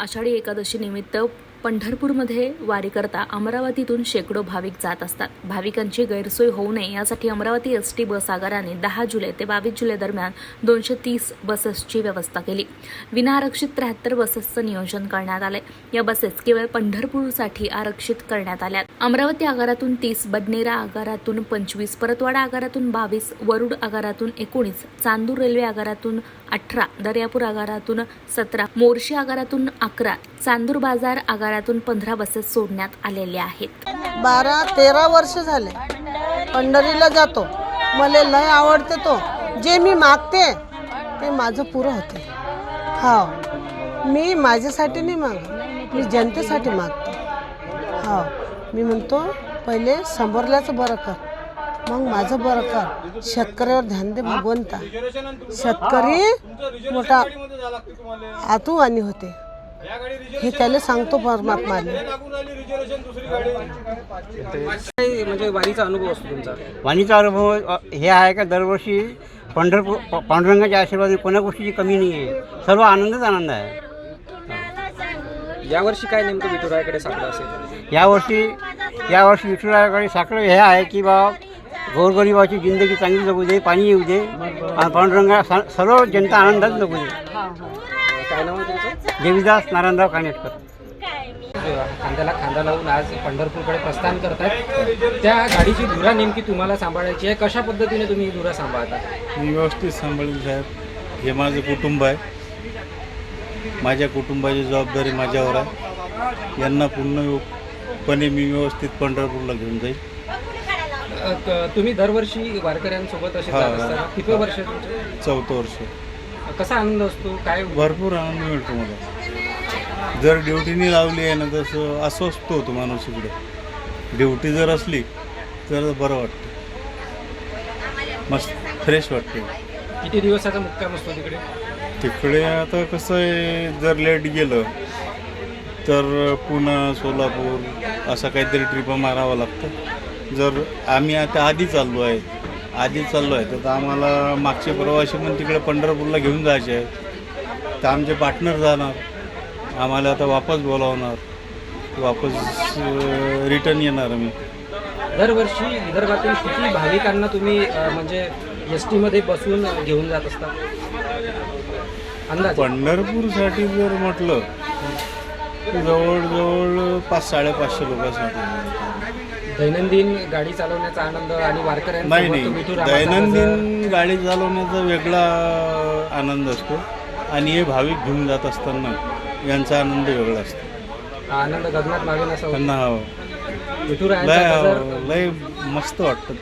आषाढी एकादशी निमित्त पंढरपूरमध्ये वारी करता अमरावतीतून शेकडो भाविक जात असतात. भाविकांची गैरसोय होऊ नये यासाठी अमरावती एस टी बस आगाराने दहा जुलै ते बावीस जुलै दरम्यान दोनशे तीस बसेसची व्यवस्था केली. विनाआरक्षित त्र्याहत्तर बसेसचं नियोजन करण्यात आलंय. या बसेस केवळ पंढरपूरसाठी आरक्षित करण्यात आल्या अमरावती आगारातून तीस बडनेरा आगारातून पंचवीस परतवाडा आगारातून बावीस वरुड आगारातून एकोणीस चांदूर रेल्वे आगारातून अठरा दर्यापूर आगारातून सतरा मोर्शी आगारातून अकरा चांदूर बाजार आगारातून पंधरा बसेस सोडण्यात आलेल्या आहेत. बारा तेरा वर्ष झाले. पंढरीला जातो. मला लय आवडते तो. जे मी मागते ते माझं पुरं होते. हो मी माझ्यासाठी नाही माग मी जनतेसाठी मागते. हो मी म्हणतो पहिले समोरल्याचं बरं कर. मग माझं बरं कर. शेतकऱ्यावर ध्यान दे भगवंता. शेतकरी मोठा आतुवानी होते. हे त्याला सांगतो परमात्माने काय म्हणजे वारीचा अनुभव असतो तुमचा? वाणीचा अनुभव अ, हे आहे का दरवर्षी पंढरपूर प- पांडुरंगाच्या आशीर्वादाने कोणा गोष्टीची कमी नाही आहे. सर्व आनंदच आनंद आहे. यावर्षी काय नेमकं विठुरायाकडे सापडलं असेल? यावर्षी यावर्षी विठुरायाकडे साखर हे आहे की बा गोरगरिबाची जिंदगी चांगली जगू दे पाणी येऊ दे आणि पांडुरंगा सा- सर्व जनता आनंदात जगू दे. काय नाव आहे तुमचं? देवीदास नारायणराव कानेटकर. खांद्याला खांदा लावून आज पंढरपूरकडे प्रस्थान करतायत. त्या गाडीची धुरा नेमकी तुम्हाला सांभाळायची आहे. कशा पद्धतीने तुम्ही ही धुरा सांभाळता? मी व्यवस्थित सांभाळेल साहेब हे माझं कुटुंब आहे. माझ्या कुटुंबाची जबाबदारी माझ्यावर आहे. यांना पूर्णपणे मी व्यवस्थित पंढरपूरला घेऊन जाईल. अ, क- तुम्ही दरवर्षी वारकऱ्यांसोबत असे हा, जात हा. असताना किती वर्ष तुमचं? चौथं वर्ष. कसा आनंद असतो? काय? भरपूर आनंद मिळतो मला. जर ड्युटीने लावली आहे ना तसं अस्वस्थ होतो माणूस इकडे. ड्युटी जर असली तर बरं वाटतं. मस्त फ्रेश वाटते. किती दिवसाचा मुक्काम असतो तिकडे? तिकडे आता कसं आहे जर लेट गेलं तर पुणे सोलापूर असं काहीतरी ट्रिप मारावं लागतं. जर आम्ही आता आधी चाललो आहे आधी चाललो आहे तर आम्हाला मागचे प्रवासी पण तिकडे पंढरपूरला घेऊन जायचे आहेत तर आमचे पार्टनर जाणार. आम्हाला आता वापस बोलावणार. वापस रिटर्न येणार आम्ही. दरवर्षी विदर्भातील किती भाविकांना तुम्ही म्हणजे एस टीमध्ये बसून घेऊन जात असता? अंदाज. पंढरपूरसाठी जर म्हटलं जवळजवळ पाच साडेपाचशे लोकांसाठी. दैनंदिन गाडी चालवण्याचा आनंद आणि नाही नाही. दैनंदिन गाडी चालवण्याचा वेगळा आनंद असतो आणि हे भाविक घेऊन जात असताना यांचा आनंद वेगळा असतो. हा आनंद गगनात असा होतो. त्यांना हा. गजर लय लय मस्त वाटतं.